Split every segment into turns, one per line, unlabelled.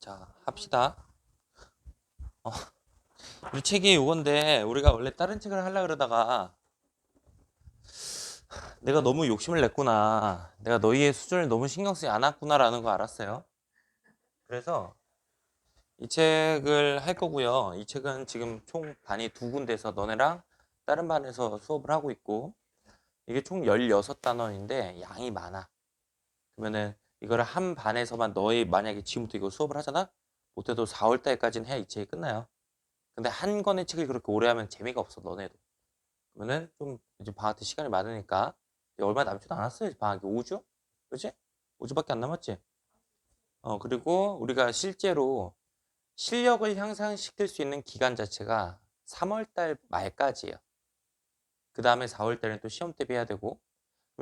자, 합시다. 어, 우리 책이 이건데 우리가 원래 다른 책을 하려 그러다가 내가 너무 욕심을 냈구나. 내가 너희의 수준을 너무 신경 쓰지 않았구나라는 거 알았어요. 그래서 이 책을 할 거고요. 이 책은 지금 총 반이 두 군데서 너네랑 다른 반에서 수업을 하고 있고 이게 총 16단원인데 양이 많아. 그러면은 이거를 한 반에서만 너희 만약에 지금부터 이거 수업을 하잖아? 못해도 4월 달까지는 해야 이 책이 끝나요. 근데 한 권의 책을 그렇게 오래 하면 재미가 없어 너네도. 그러면은 좀 이제 방학 때 시간이 많으니까 얼마 남지도 않았어요. 방학이 5주? 그지? 5주밖에 안 남았지? 어 그리고 우리가 실제로 실력을 향상시킬 수 있는 기간 자체가 3월 달 말까지예요. 그 다음에 4월 달에는 또 시험 대비해야 되고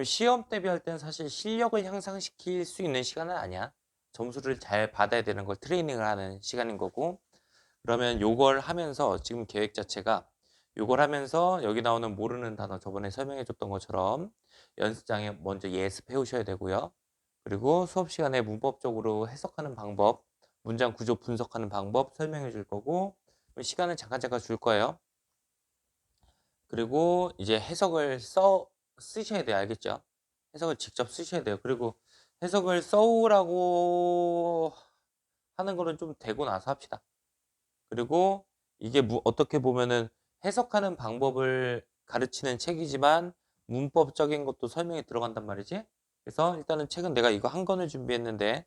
시험 대비할 때는 사실 실력을 향상시킬 수 있는 시간은 아니야. 점수를 잘 받아야 되는 걸 트레이닝을 하는 시간인 거고 그러면 요걸 하면서 지금 계획 자체가 요걸 하면서 여기 나오는 모르는 단어 저번에 설명해 줬던 것처럼 연습장에 먼저 예습해 오셔야 되고요. 그리고 수업 시간에 문법적으로 해석하는 방법, 문장 구조 분석하는 방법 설명해 줄 거고 시간을 잠깐 잠깐 줄 거예요. 그리고 이제 해석을 써 쓰셔야 돼요. 알겠죠? 해석을 직접 쓰셔야 돼요. 그리고 해석을 써오라고 하는 거는 좀 되고 나서 합시다. 그리고 이게 무- 어떻게 보면은 해석하는 방법을 가르치는 책이지만 문법적인 것도 설명이 들어간단 말이지. 그래서 일단은 책은 내가 이거 한 권을 준비했는데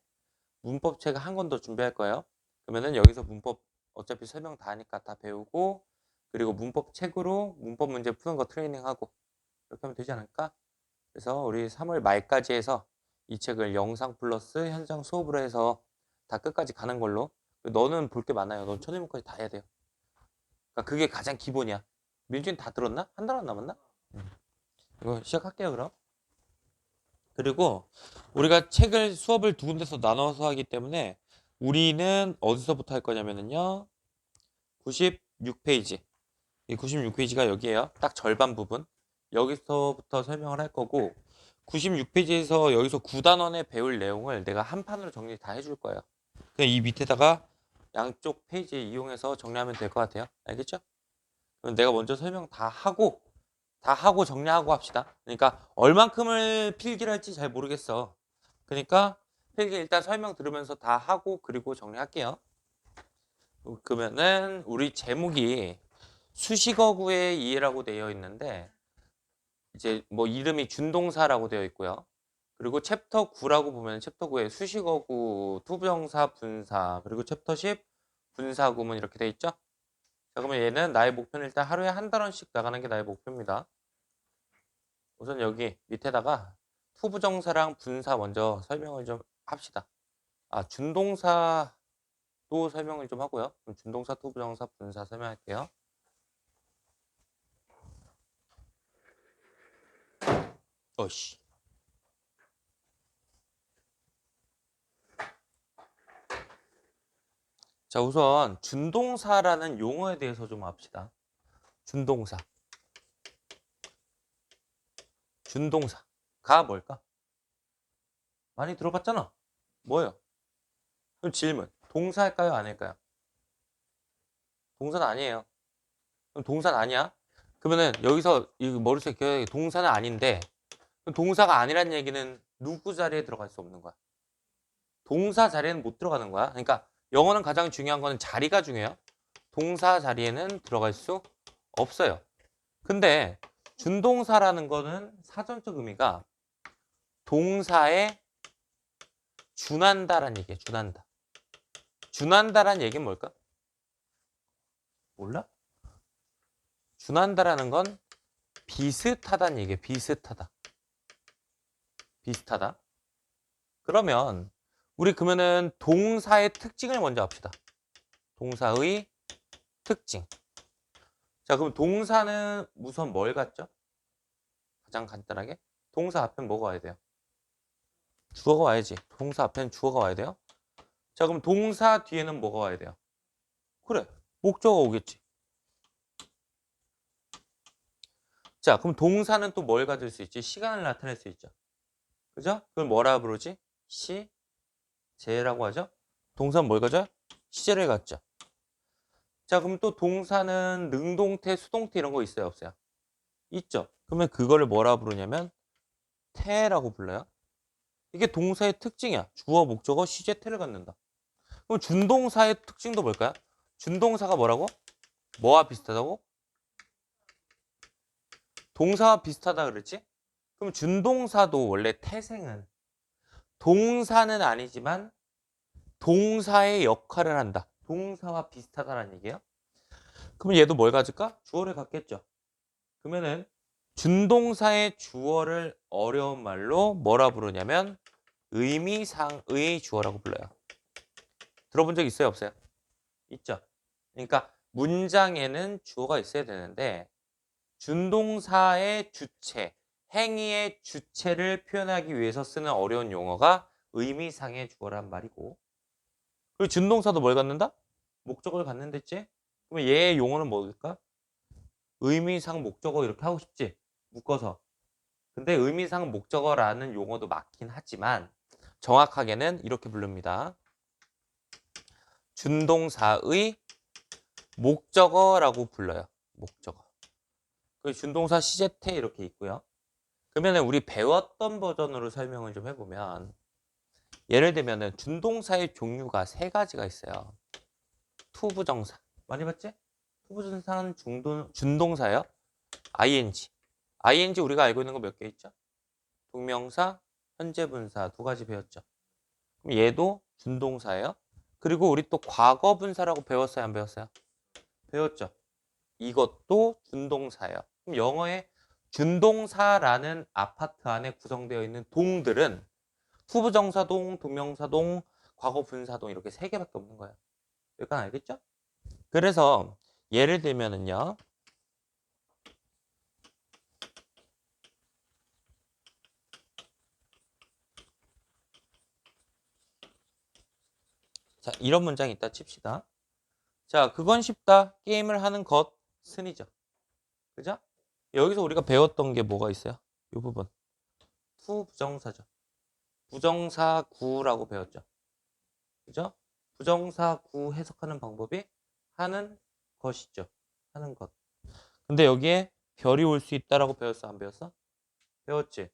문법 책 한 권 더 준비할 거예요. 그러면은 여기서 문법 어차피 설명 다 하니까 다 배우고 그리고 문법 책으로 문법 문제 푸는 거 트레이닝하고 이렇게 하면 되지 않을까? 그래서 우리 3월 말까지 해서 이 책을 영상 플러스 현장 수업으로 해서 다 끝까지 가는 걸로 너는 볼 게 많아요. 넌 천일문까지 다 해야 돼요. 그러니까 그게 가장 기본이야. 민준이 다 들었나? 한 달 안 남았나? 음. 이거 시작할게요 그럼. 그리고 우리가 책을 수업을 두 군데서 나눠서 하기 때문에 우리는 어디서부터 할 거냐면은요. 96페이지. 이 96페이지가 여기에요. 딱 절반 부분. 여기서부터 설명을 할 거고 96페이지에서 여기서 9단원에 배울 내용을 내가 한 판으로 정리 다 해줄 거예요. 그냥 이 밑에다가 양쪽 페이지 이용해서 정리하면 될 것 같아요. 알겠죠? 그럼 내가 먼저 설명 다 하고 다 하고 정리하고 합시다. 그러니까 얼만큼을 필기를 할지 잘 모르겠어. 그러니까 필기 일단 설명 들으면서 다 하고 그리고 정리할게요. 그러면은 우리 제목이 수식어구의 이해라고 되어 있는데 이제 뭐 이름이 준동사라고 되어 있고요. 그리고 챕터 9라고 보면 챕터 9에 수식어구, 투부정사, 분사, 그리고 챕터 10 분사 구문 이렇게 되어 있죠? 자, 그러면 얘는 나의 목표는 일단 하루에 한 단원씩 나가는 게 나의 목표입니다. 우선 여기 밑에다가 투부정사랑 분사 먼저 설명을 좀 합시다. 아, 준동사도 설명을 좀 하고요. 그럼 준동사, 투부정사, 분사 설명할게요. 어씨. 자, 우선 준동사라는 용어에 대해서 좀 합시다. 준동사. 준동사가 뭘까? 많이 들어봤잖아. 뭐예요? 그럼 질문. 동사일까요? 아닐까요? 동사는 아니에요. 그럼 동사는 아니야? 그러면은 여기서 이 머릿속에 동사는 아닌데 동사가 아니란 얘기는 누구 자리에 들어갈 수 없는 거야. 동사 자리에는 못 들어가는 거야. 그러니까 영어는 가장 중요한 거는 자리가 중요해요. 동사 자리에는 들어갈 수 없어요. 근데 준동사라는 거는 사전적 의미가 동사에 준한다라는 얘기예요. 준한다. 준한다라는 얘기는 뭘까? 몰라? 준한다라는 건 비슷하다는 얘기예요. 비슷하다. 비슷하다. 그러면 우리 그러면은 동사의 특징을 먼저 합시다. 동사의 특징. 자, 그럼 동사는 우선 뭘 갖죠? 가장 간단하게 동사 앞엔 뭐가 와야 돼요? 주어가 와야지. 동사 앞엔 주어가 와야 돼요. 자, 그럼 동사 뒤에는 뭐가 와야 돼요? 그래, 목적어가 오겠지. 자, 그럼 동사는 또 뭘 가질 수 있지? 시간을 나타낼 수 있죠. 그죠? 그걸 뭐라 부르지? 시, 제라고 하죠? 동사는 뭘 가져? 시제를 갖죠. 자, 그럼 또 동사는 능동태, 수동태 이런 거 있어요, 없어요? 있죠. 그러면 그거를 뭐라 부르냐면 태라고 불러요. 이게 동사의 특징이야. 주어, 목적어, 시제, 태를 갖는다. 그럼 준동사의 특징도 뭘까요? 준동사가 뭐라고? 뭐와 비슷하다고? 동사와 비슷하다 그랬지? 그럼 준동사도 원래 태생은 동사는 아니지만 동사의 역할을 한다. 동사와 비슷하다라는 얘기예요. 그럼 얘도 뭘 가질까? 주어를 갖겠죠. 그러면은 준동사의 주어를 어려운 말로 뭐라 부르냐면 의미상의 주어라고 불러요. 들어본 적 있어요, 없어요? 있죠. 그러니까 문장에는 주어가 있어야 되는데 준동사의 주체, 행위의 주체를 표현하기 위해서 쓰는 어려운 용어가 의미상의 주어란 말이고 그리고 준동사도 뭘 갖는다? 목적어를 갖는댔지? 그러면 얘의 용어는 뭘까? 의미상 목적어 이렇게 하고 싶지? 묶어서 근데 의미상 목적어라는 용어도 맞긴 하지만 정확하게는 이렇게 부릅니다 준동사의 목적어라고 불러요 목적어 그 준동사 시제태 이렇게 있고요 그러면 우리 배웠던 버전으로 설명을 좀 해보면 예를 들면은 준동사의 종류가 세 가지가 있어요. 투부정사 많이 봤지? 투부정사는 중동, 준동사예요. ing, ing 우리가 알고 있는 거 몇 개 있죠? 동명사, 현재분사 두 가지 배웠죠. 그럼 얘도 준동사예요. 그리고 우리 또 과거분사라고 배웠어요, 안 배웠어요? 배웠죠. 이것도 준동사예요. 그럼 영어에 준동사라는 아파트 안에 구성되어 있는 동들은 후부정사동, 동명사동, 과거분사동 이렇게 세 개밖에 없는 거예요. 여기까지 알겠죠? 그래서 예를 들면은요. 자, 이런 문장이 있다 칩시다. 자, 그건 쉽다. 게임을 하는 것은이죠. 그죠? 여기서 우리가 배웠던 게 뭐가 있어요? 이 부분. 투 부정사죠. 부정사 구라고 배웠죠. 그죠? 부정사 구 해석하는 방법이 하는 것이죠. 하는 것. 근데 여기에 별이 올 수 있다라고 배웠어? 안 배웠어? 배웠지.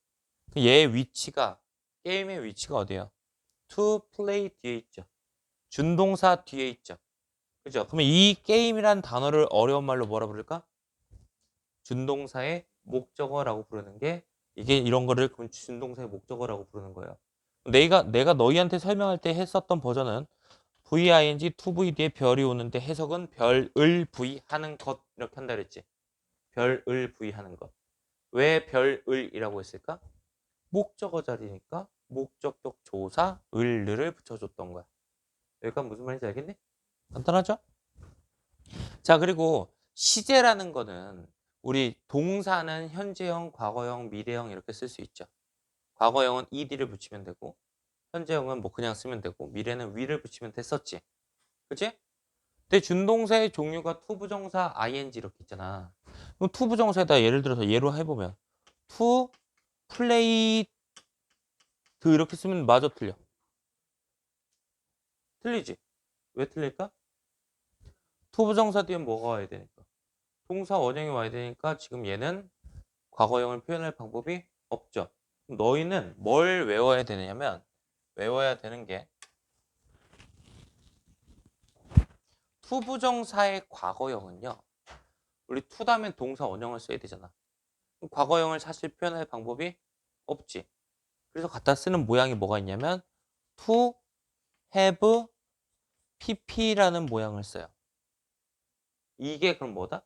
그 얘의 위치가 게임의 위치가 어디예요? to play 뒤에 있죠. 준동사 뒤에 있죠. 그죠? 그러면 이 게임이란 단어를 어려운 말로 뭐라 부를까? 준동사의 목적어라고 부르는 게 이게 이런 거를 준동사의 목적어라고 부르는 거예요. 내가 내가 너희한테 설명할 때 했었던 버전은 VING, 2V 뒤에 별이 오는데 해석은 별을 V 하는 것 이렇게 한다 그랬지. 별을 V 하는 것. 왜 별을이라고 했을까? 목적어 자리니까 목적격 조사 을을 붙여줬던 거야. 여기까지 무슨 말인지 알겠니? 간단하죠? 자 그리고 시제라는 거는 우리 동사는 현재형, 과거형, 미래형 이렇게 쓸 수 있죠. 과거형은 ed를 붙이면 되고 현재형은 뭐 그냥 쓰면 되고 미래는 위를 붙이면 됐었지. 그치? 근데 준동사의 종류가 투부정사, ing 이렇게 있잖아. 그럼 투부정사에다 예를 들어서 예로 해보면 투, 플레이 드 이렇게 쓰면 마저 틀려. 틀리지? 왜 틀릴까? 투부정사 뒤에 뭐가 와야 되니까. 동사 원형이 와야 되니까 지금 얘는 과거형을 표현할 방법이 없죠. 너희는 뭘 외워야 되냐면 외워야 되는 게 투부정사의 과거형은요. 우리 투 다음엔 동사 원형을 써야 되잖아. 과거형을 사실 표현할 방법이 없지. 그래서 갖다 쓰는 모양이 뭐가 있냐면 to, have, pp라는 모양을 써요. 이게 그럼 뭐다?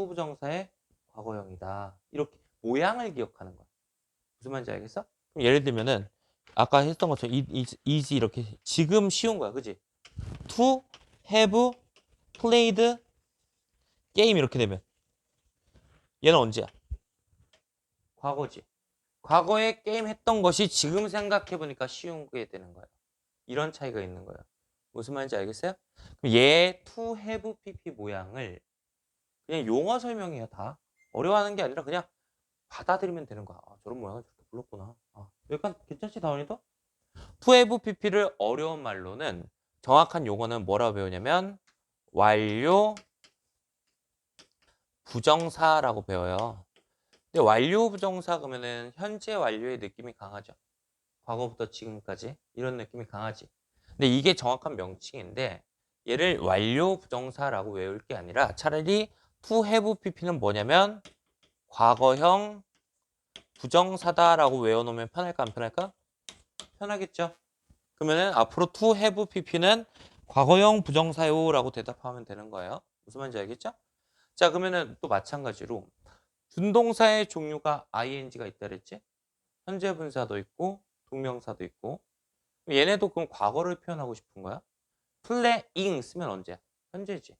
투부정사의 과거형이다. 이렇게 모양을 기억하는 거야. 무슨 말인지 알겠어? 그럼 예를 들면은 아까 했던 것처럼 is 이렇게 지금 쉬운 거야. 그지? to, have, played, 게임 이렇게 되면 얘는 언제야? 과거지. 과거에 게임 했던 것이 지금 생각해보니까 쉬운 게 되는 거예요. 이런 차이가 있는 거예요. 무슨 말인지 알겠어요? 그럼 얘 to, have, pp 모양을 그냥 용어 설명이에요 다 어려워하는 게 아니라 그냥 받아들이면 되는 거야 아, 저런 모양을 저렇게 불렀구나 아, 약간 괜찮지 다원이도? have pp를 어려운 말로는 정확한 용어는 뭐라고 배우냐면 완료 부정사라고 배워요. 근데 완료 부정사 그러면은 현재 완료의 느낌이 강하죠. 과거부터 지금까지 이런 느낌이 강하지. 근데 이게 정확한 명칭인데 얘를 완료 부정사라고 외울 게 아니라 차라리 to have pp는 뭐냐면 과거형 부정사다라고 외워놓으면 편할까 안 편할까? 편하겠죠. 그러면은 앞으로 to have pp는 과거형 부정사요라고 대답하면 되는 거예요. 무슨 말인지 알겠죠? 자 그러면은 또 마찬가지로 준동사의 종류가 ing가 있다 그랬지? 현재 분사도 있고 동명사도 있고 얘네도 그럼 과거를 표현하고 싶은 거야? playing 쓰면 언제야? 현재지.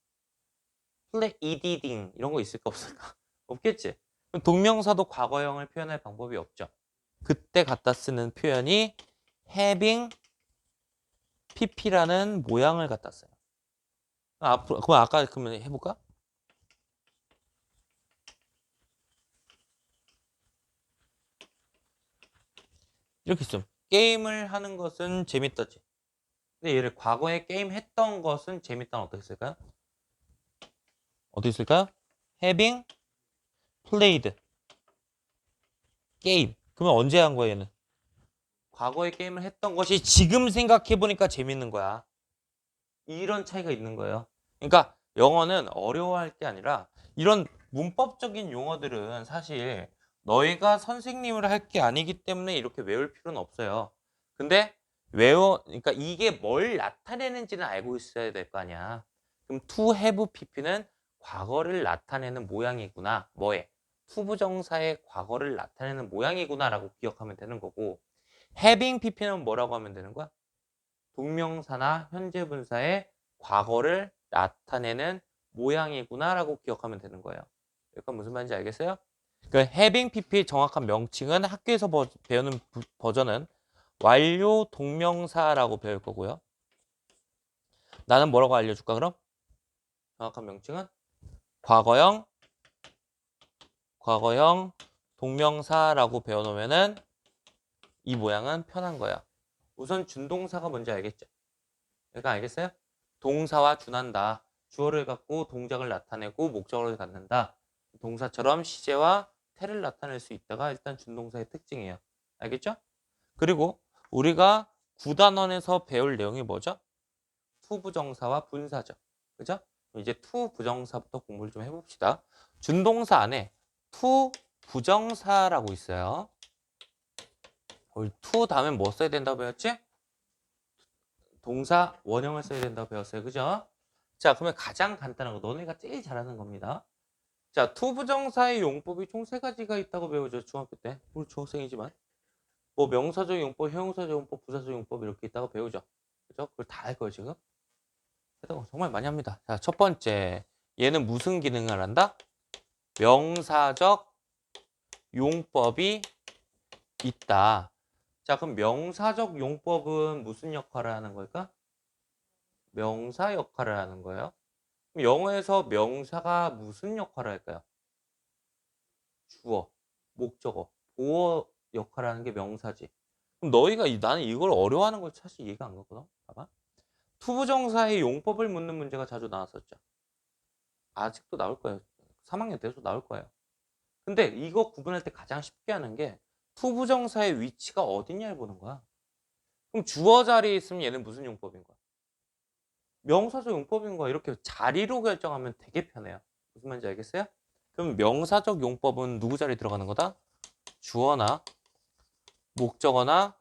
Playing 이런 거 있을까 없을까? 없겠지. 동명사도 과거형을 표현할 방법이 없죠. 그때 갖다 쓰는 표현이 having pp라는 모양을 갖다 써요. 앞으로 그럼 아까 그러면 해볼까? 이렇게 좀 게임을 하는 것은 재밌다지. 근데 얘를 과거에 게임 했던 것은 재밌다는 어떻게 쓸까요? 어떻게 쓸까요? having played 게임. 그러면 언제 한 거야 얘는? 과거에 게임을 했던 것이 지금 생각해 보니까 재밌는 거야. 이런 차이가 있는 거예요. 그러니까 영어는 어려워할 게 아니라 이런 문법적인 용어들은 사실 너희가 선생님을 할 게 아니기 때문에 이렇게 외울 필요는 없어요. 근데 외워 그러니까 이게 뭘 나타내는지는 알고 있어야 될 거 아니야. 그럼 to have pp는 과거를 나타내는 모양이구나. 뭐에? 투부정사의 과거를 나타내는 모양이구나라고 기억하면 되는 거고 having pp는 뭐라고 하면 되는 거야? 동명사나 현재 분사의 과거를 나타내는 모양이구나라고 기억하면 되는 거예요. 약간 무슨 말인지 알겠어요? 그 having pp의 정확한 명칭은 학교에서 버, 배우는 부- 버전은 완료 동명사라고 배울 거고요. 나는 뭐라고 알려줄까 그럼? 정확한 명칭은 과거형 과거형 동명사라고 배워놓으면은 이 모양은 편한 거야. 우선 준동사가 뭔지 알겠죠? 그러니까 알겠어요? 동사와 준한다. 주어를 갖고 동작을 나타내고 목적어를 갖는다. 동사처럼 시제와 태를 나타낼 수 있다가 일단 준동사의 특징이에요. 알겠죠? 그리고 우리가 구단원에서 배울 내용이 뭐죠? 투부정사와 분사죠. 그죠? 이제 투부정사부터 공부를 좀 해봅시다. 준동사 안에 투부정사라고 있어요. 우리 투 다음에 뭐 써야 된다고 배웠지? 동사 원형을 써야 된다고 배웠어요. 그죠? 자, 그러면 가장 간단한 거 너네가 제일 잘하는 겁니다. 자, 투부정사의 용법이 총 세 가지가 있다고 배우죠. 중학교 때. 우리 중학생이지만. 뭐 명사적 용법, 형용사적 용법, 부사적 용법 이렇게 있다고 배우죠. 그죠? 그걸 다 할 거예요, 지금. 정말 많이 합니다. 자, 첫 번째. 얘는 무슨 기능을 한다? 명사적 용법이 있다. 자, 그럼 명사적 용법은 무슨 역할을 하는 걸까? 명사 역할을 하는 거예요. 그럼 영어에서 명사가 무슨 역할을 할까요? 주어, 목적어, 보어 역할을 하는 게 명사지. 그럼 너희가 이- 나는 이걸 어려워하는 걸 사실 이해가 안 가거든. 봐봐. 투부정사의 용법을 묻는 문제가 자주 나왔었죠. 아직도 나올 거예요. 3학년 때도 나올 거예요. 근데 이거 구분할 때 가장 쉽게 하는 게 투부정사의 위치가 어디냐를 보는 거야. 그럼 주어 자리에 있으면 얘는 무슨 용법인 거야? 명사적 용법인 거야. 이렇게 자리로 결정하면 되게 편해요. 무슨 말인지 알겠어요? 그럼 명사적 용법은 누구 자리에 들어가는 거다? 주어나 목적어나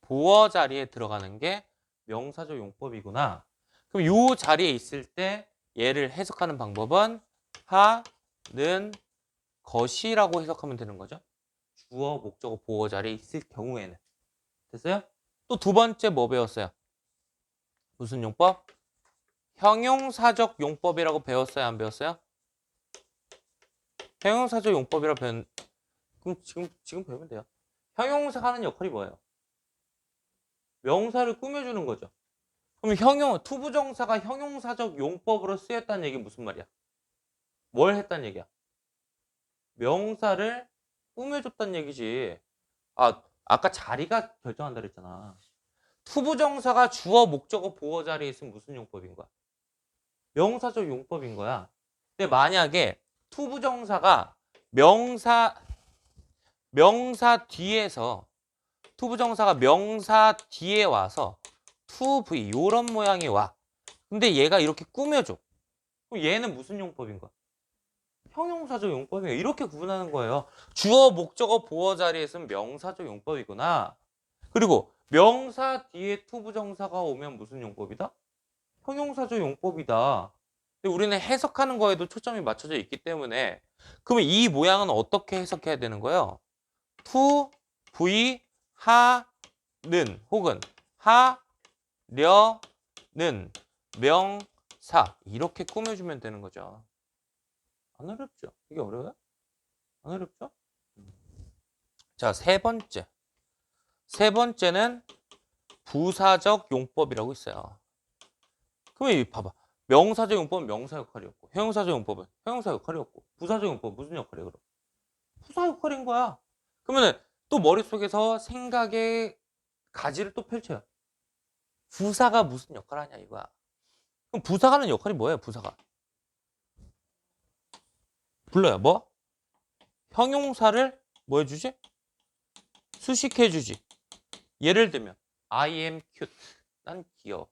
보어 자리에 들어가는 게 명사적 용법이구나. 그럼 요 자리에 있을 때 얘를 해석하는 방법은 하는 것이라고 해석하면 되는 거죠. 주어, 목적어, 보어 자리에 있을 경우에는. 됐어요? 또 두 번째 뭐 배웠어요? 무슨 용법? 형용사적 용법이라고 배웠어요? 안 배웠어요? 형용사적 용법이라고 배운 그럼 지금 지금 배우면 돼요. 형용사가 하는 역할이 뭐예요? 명사를 꾸며주는 거죠. 그럼 형용 투부정사가 형용사적 용법으로 쓰였다는 얘기 무슨 말이야? 뭘 했다는 얘기야? 명사를 꾸며줬다는 얘기지. 아 아까 자리가 결정한다 그랬잖아. 투부정사가 주어, 목적어, 보어 자리에 있으면 무슨 용법인 거야? 명사적 용법인 거야. 근데 만약에 투부정사가 명사 명사 뒤에서 투부정사가 명사 뒤에 와서 to v 요런 모양이 와. 근데 얘가 이렇게 꾸며줘. 그럼 얘는 무슨 용법인 거야? 형용사적 용법이에요. 이렇게 구분하는 거예요. 주어, 목적어, 보어 자리에 있으면 명사적 용법이구나. 그리고 명사 뒤에 투부정사가 오면 무슨 용법이다? 형용사적 용법이다. 근데 우리는 해석하는 거에도 초점이 맞춰져 있기 때문에 그러면 이 모양은 어떻게 해석해야 되는 거예요? 투, v, 하는 혹은 하려는 명사 이렇게 꾸며주면 되는 거죠. 안 어렵죠? 이게 어려워요? 안 어렵죠? 자, 세 번째. 세 번째는 부사적 용법이라고 있어요. 그러면 이 봐봐. 명사적 용법은 명사 역할이었고, 형용사적 용법은 형용사 역할이었고, 부사적 용법은 무슨 역할이에요, 그럼? 부사 역할인 거야. 그러면은 또 머릿속에서 생각의 가지를 또 펼쳐요. 부사가 무슨 역할을 하냐, 이거야. 그럼 부사가 하는 역할이 뭐예요, 부사가? 불러요, 뭐? 형용사를 뭐 해주지? 수식해주지. 예를 들면 I am cute. 난 귀여워.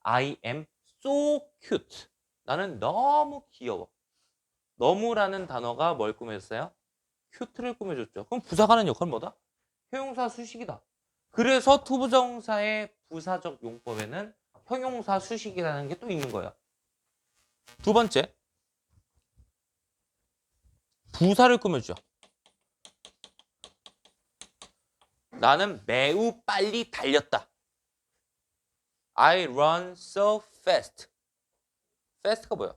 I am so cute. 나는 너무 귀여워. 너무라는 단어가 뭘 꾸몄어요? Cute를 꾸며줬죠. 그럼 부사가 하는 역할은 뭐다? 형용사 수식이다. 그래서 투부정사의 부사적 용법에는 형용사 수식이라는 게 또 있는 거야. 두 번째, 부사를 꾸며주죠. 나는 매우 빨리 달렸다. I run so fast. fast가 뭐야?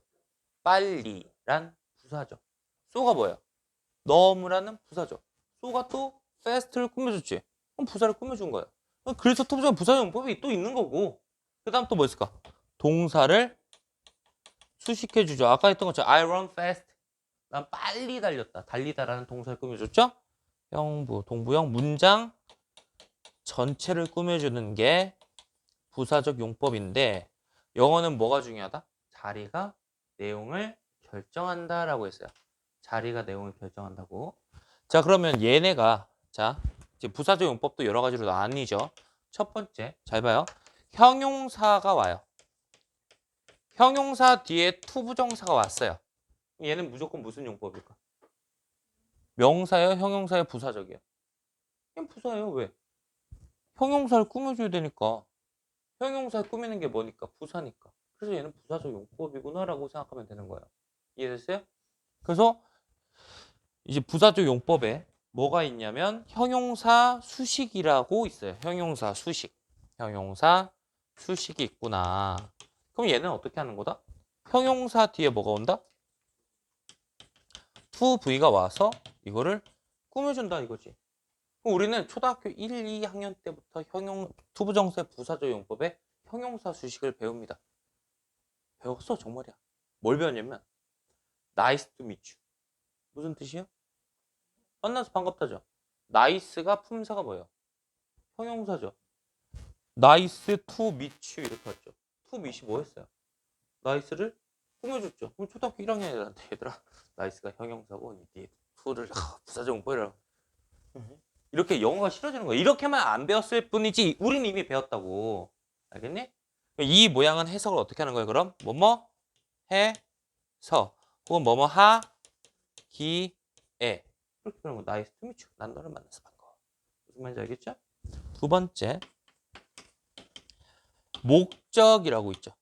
빨리란 부사죠. so가 뭐야? 너무라는 부사죠. so가 또 fast를 꾸며줬지. 그럼 부사를 꾸며준 거야. 그래서 투부정 부사 용법이 또 있는 거고. 그 다음 또 뭐 있을까? 동사를 수식해주죠. 아까 했던 것처럼 I run fast. 난 빨리 달렸다. 달리다라는 동사를 꾸며줬죠? 형부, 동부형, 문장 전체를 꾸며주는 게 부사적 용법인데 영어는 뭐가 중요하다? 자리가 내용을 결정한다라고 했어요. 자리가 내용을 결정한다고. 자 그러면 얘네가 자 이제 부사적 용법도 여러 가지로 나뉘죠. 첫 번째 잘 봐요. 형용사가 와요. 형용사 뒤에 투부정사가 왔어요. 얘는 무조건 무슨 용법일까? 명사예요? 형용사예요? 부사적이에요? 그냥 부사예요. 왜? 형용사를 꾸며줘야 되니까. 형용사를 꾸미는 게 뭐니까? 부사니까. 그래서 얘는 부사적 용법이구나라고 생각하면 되는 거예요. 이해됐어요? 그래서 이제 부사적 용법에 뭐가 있냐면 형용사 수식이라고 있어요. 형용사 수식. 형용사 수식이 있구나. 그럼 얘는 어떻게 하는 거다? 형용사 뒤에 뭐가 온다? to v가 와서 이거를 꾸며준다 이거지. 그럼 우리는 초등학교 1, 2학년 때부터 형용 투부정사 부사적 용법에 형용사 수식을 배웁니다. 배웠어 정말이야. 뭘 배웠냐면 nice to meet you. 무슨 뜻이에요? 만나서 반갑다죠. nice가 품사가 뭐예요? 형용사죠. to meet you 이렇게 왔죠. to meet이 뭐였어요? nice를 꾸며줬죠. 그럼 초등학교 1학년 애들한테 얘들아 나이스가 형용사고 니 to를 아, 부사적 용법이라고 이렇게 영어가 싫어지는 거야. 이렇게만 안 배웠을 뿐이지 우리는 이미 배웠다고. 알겠니? 이 모양은 해석을 어떻게 하는 거예요? 그럼 뭐뭐 해서 혹은 뭐뭐 하기에 거 나이스 투미추 난 너를 만나서 반가워. 무슨 말인지 알겠죠? 두 번째 목적이라고 있죠.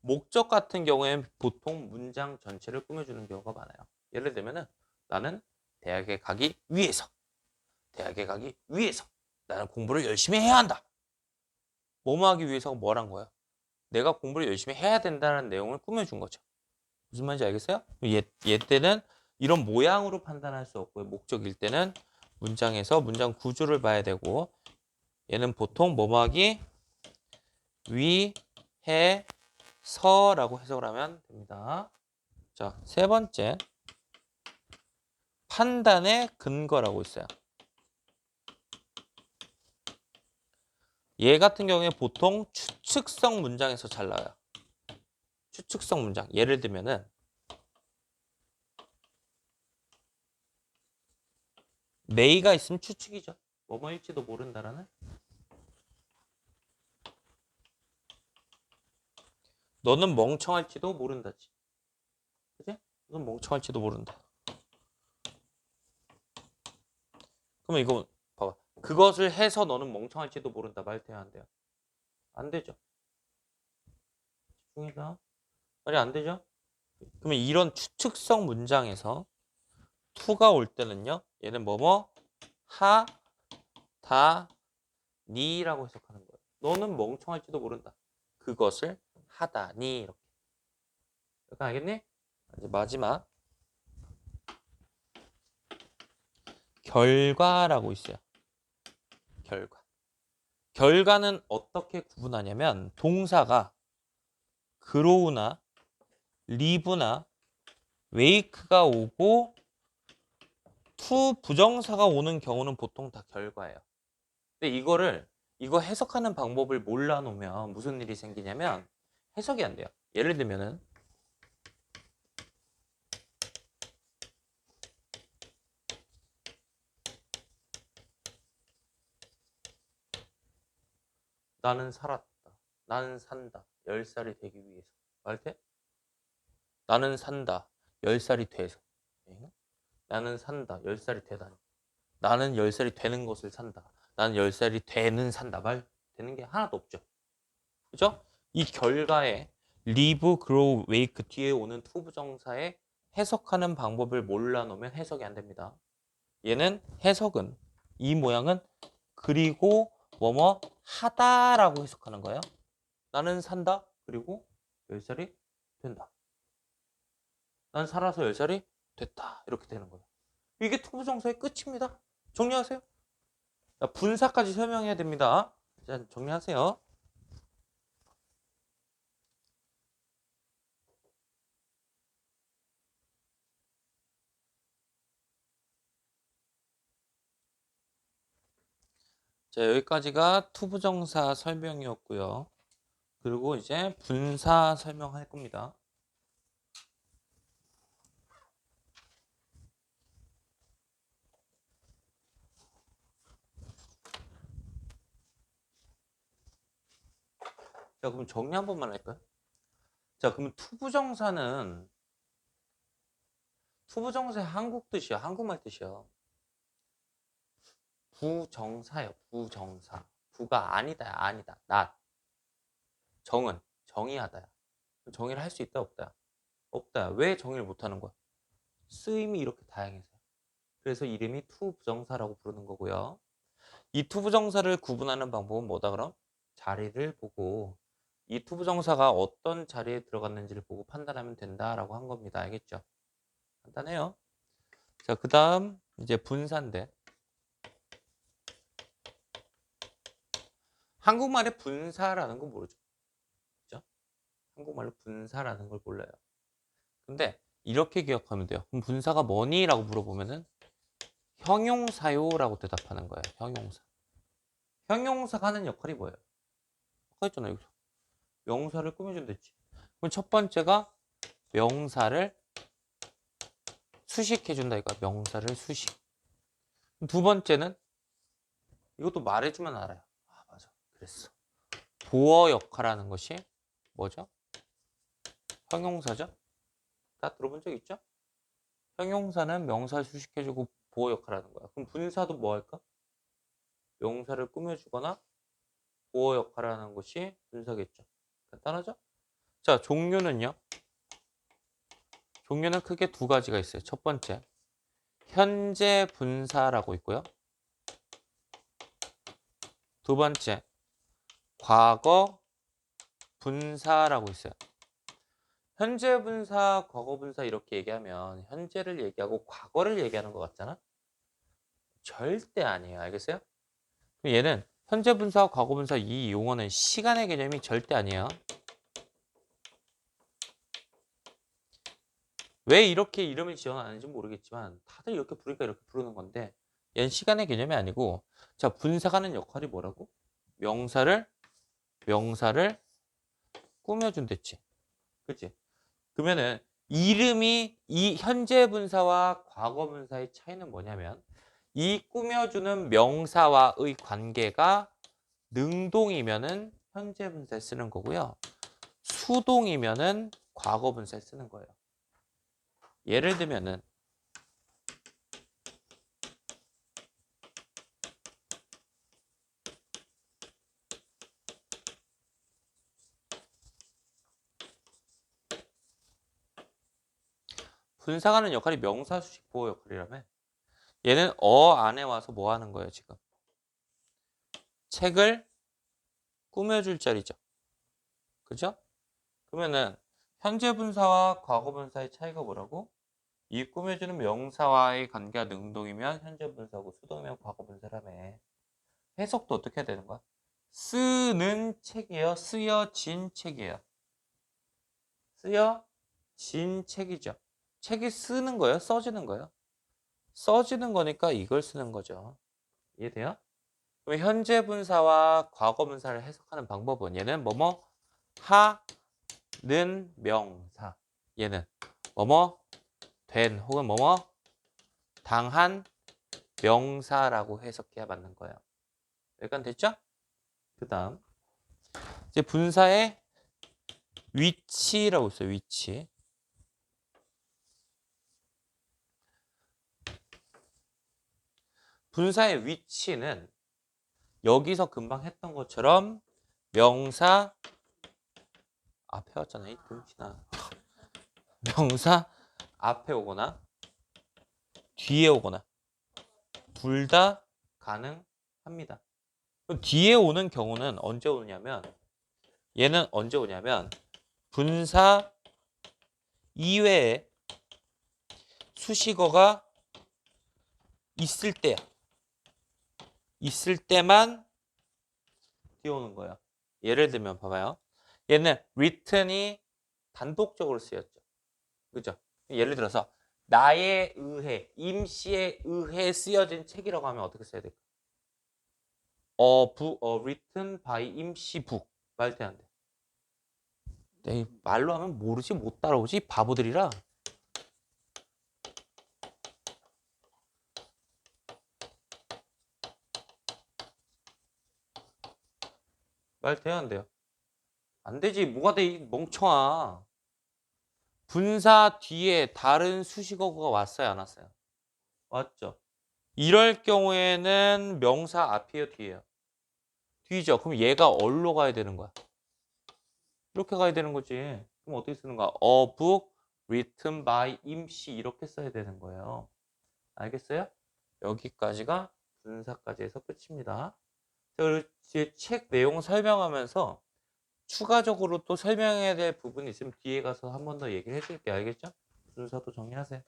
목적 같은 경우에는 보통 문장 전체를 꾸며주는 경우가 많아요. 예를 들면은 나는 대학에 가기 위해서 대학에 가기 위해서 나는 공부를 열심히 해야 한다. 뭐뭐 하기 위해서가 뭐란 거야? 내가 공부를 열심히 해야 된다는 내용을 꾸며준 거죠. 무슨 말인지 알겠어요? 얘, 얘 때는 이런 모양으로 판단할 수 없고요. 목적일 때는 문장에서 문장 구조를 봐야 되고 얘는 보통 뭐뭐 하기 위 해 서라고 해석을 하면 됩니다. 자, 세 번째 판단의 근거라고 있어요. 얘 같은 경우에 보통 추측성 문장에서 잘 나와요. 추측성 문장. 예를 들면은 메이가 있으면 추측이죠. 뭐뭐일지도 모른다라는. 너는 멍청할지도 모른다지. 그지? 너는 멍청할지도 모른다. 그러면 이거 봐봐. 그것을 해서 너는 멍청할지도 모른다. 말 돼야 안 돼요? 안 되죠. 집중해서. 말이 안 되죠? 그러면 이런 추측성 문장에서 투가 올 때는요. 얘는 뭐뭐 하, 다, 니라고 해석하는 거예요. 너는 멍청할지도 모른다. 그것을 하다, 니 이렇게. 약간 알겠니? 이제 마지막 결과라고 있어요. 결과. 결과는 어떻게 구분하냐면 동사가 그로우나 리브나 웨이크가 오고 투 부정사가 오는 경우는 보통 다 결과예요. 근데 이거를 이거 해석하는 방법을 몰라 놓으면 무슨 일이 생기냐면 해석이 안 돼요. 예를 들면은 나는 살았다. 나는 산다. 10살이 되기 위해서. 말 돼? 나는 산다. 10살이 돼서. 응? 나는 산다. 10살이 되다니. 나는 10살이 되는 것을 산다. 나는 10살이 되는 산다. 말 되는 게 하나도 없죠. 그죠? 이 결과에 live, grow, wake 뒤에 오는 투부정사의 해석하는 방법을 몰라 놓으면 해석이 안 됩니다. 얘는 해석은 이 모양은 그리고 뭐뭐 하다라고 해석하는 거예요. 나는 산다. 그리고 10살이 된다. 난 살아서 10살이 됐다. 이렇게 되는 거예요. 이게 투부정사의 끝입니다. 정리하세요. 자, 분사까지 설명해야 됩니다. 자, 정리하세요. 자, 여기까지가 투부정사 설명이었고요. 그리고 이제 분사 설명할 겁니다. 자, 그럼 정리 한 번만 할까요? 자, 그럼 투부정사는 투부정사의 한국 뜻이야. 한국말 뜻이야. 부정사요. 부정사. 부가 아니다. 아니다. not. 정은 정의하다야. 정의를 할 수 있다 없다. 없다. 왜 정의를 못 하는 거야? 쓰임이 이렇게 다양해서. 그래서 이름이 투부정사라고 부르는 거고요. 이 투부정사를 구분하는 방법은 뭐다 그럼? 자리를 보고 이 투부정사가 어떤 자리에 들어갔는지를 보고 판단하면 된다라고 한 겁니다. 알겠죠? 간단해요. 자, 그 다음 이제 분사인데 한국말에 분사라는 건 모르죠. 그죠? 한국말로 분사라는 걸 몰라요. 근데 이렇게 기억하면 돼요. 그럼 분사가 뭐니? 라고 물어보면은 형용사요라고 대답하는 거예요. 형용사. 형용사가 하는 역할이 뭐예요? 아까 했잖아 여기서. 명사를 꾸며준댔지. 그럼 첫 번째가 명사를 수식해준다 이거 명사를 수식. 두 번째는 이것도 말해주면 알아요. 아 맞아. 그랬어. 보어 역할하는 것이 뭐죠? 형용사죠? 다 들어본 적 있죠? 형용사는 명사를 수식해주고 보어 역할하는 거야. 그럼 분사도 뭐 할까? 명사를 꾸며주거나 보어 역할하는 것이 분사겠죠. 간단하죠? 자, 종류는요. 종류는 크게 두 가지가 있어요. 첫 번째, 현재 분사라고 있고요. 두 번째, 과거 분사라고 있어요. 현재 분사, 과거 분사 이렇게 얘기하면 현재를 얘기하고 과거를 얘기하는 것 같잖아? 절대 아니에요. 알겠어요? 그럼 얘는 현재 분사와 과거 분사 이 용어는 시간의 개념이 절대 아니에요. 왜 이렇게 이름을 지어놨는지 모르겠지만 다들 이렇게 부르니까 이렇게 부르는 건데 얘는 시간의 개념이 아니고 자 분사가 하는 역할이 뭐라고? 명사를 명사를 꾸며준댔지. 그치? 그러면은 이름이 이 현재 분사와 과거 분사의 차이는 뭐냐면 이 꾸며주는 명사와의 관계가 능동이면은 현재 분사에 쓰는 거고요. 수동이면은 과거 분사에 쓰는 거예요. 예를 들면은 분사가 하는 역할이 명사 수식 보호 역할이라며 얘는 어 안에 와서 뭐 하는 거예요 지금 책을 꾸며줄 자리죠 그죠? 그러면은 현재 분사와 과거 분사의 차이가 뭐라고? 이 꾸며주는 명사와의 관계가 능동이면 현재 분사고 수동이면 과거 분사라며 해석도 어떻게 해야 되는 거야? 쓰는 책이에요 쓰여진 책이에요 쓰여진 책이죠 책이 쓰는 거예요? 써지는 거예요? 써지는 거니까 이걸 쓰는 거죠. 이해돼요? 그럼 현재 분사와 과거 분사를 해석하는 방법은 얘는 뭐뭐 하는 명사. 얘는 뭐뭐 된 혹은 뭐뭐 당한 명사라고 해석해야 맞는 거예요. 여기까지 됐죠? 그 다음 이제 분사의 위치라고 있어요. 위치. 분사의 위치는 여기서 금방 했던 것처럼 명사 앞에 왔잖아 이 등치나 명사 앞에 오거나 뒤에 오거나 둘 다 가능합니다. 뒤에 오는 경우는 언제 오냐면 얘는 언제 오냐면 분사 이외에 수식어가 있을 때야. 있을 때만 띄우는 거예요. 예를 들면 봐봐요. 얘는 written이 단독적으로 쓰였죠. 그죠? 예를 들어서 나에 의해, 임시에 의해 쓰여진 책이라고 하면 어떻게 써야 될까? 어, 부, 어, written by 임시 북. 말 돼, 안 돼? 내 말로 하면 모르지, 못 따라오지, 바보들이라. 말 돼야 안 돼요? 안 되지. 뭐가 돼, 이 멍청아. 분사 뒤에 다른 수식어가 왔어요, 안 왔어요? 왔죠. 이럴 경우에는 명사 앞이에요, 뒤에요? 뒤죠. 그럼 얘가 어디로 가야 되는 거야? 이렇게 가야 되는 거지. 그럼 어떻게 쓰는 거야? A book written by 임시 이렇게 써야 되는 거예요. 알겠어요? 여기까지가 분사까지 해서 끝입니다. 자, 그리고 책 내용 설명하면서 추가적으로 또 설명해야 될 부분이 있으면 뒤에 가서 한 번 더 얘기를 해줄게요. 알겠죠? 순서도 정리하세요.